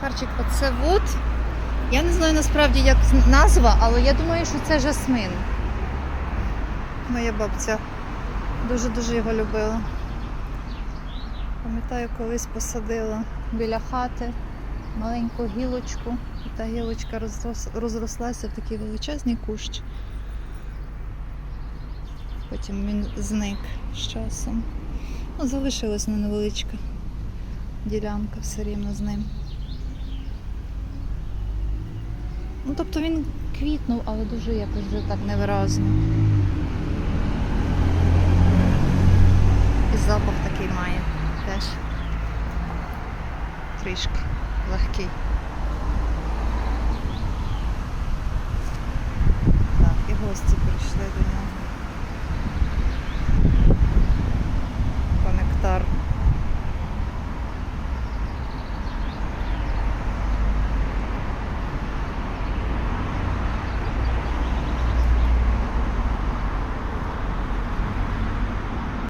Захарчик, оце от. Я не знаю насправді, як назва, але я думаю, що це жасмин. Моя бабця дуже-дуже його любила. Пам'ятаю, колись посадила біля хати маленьку гілочку, і та гілочка розрослася в такий величезний кущ. Потім він зник з часом. Ну, залишилась невеличка ділянка все рівно з ним. Ну, тобто він квітнув, але дуже якось вже так невиразно. І запах такий має теж. Трішки легкий.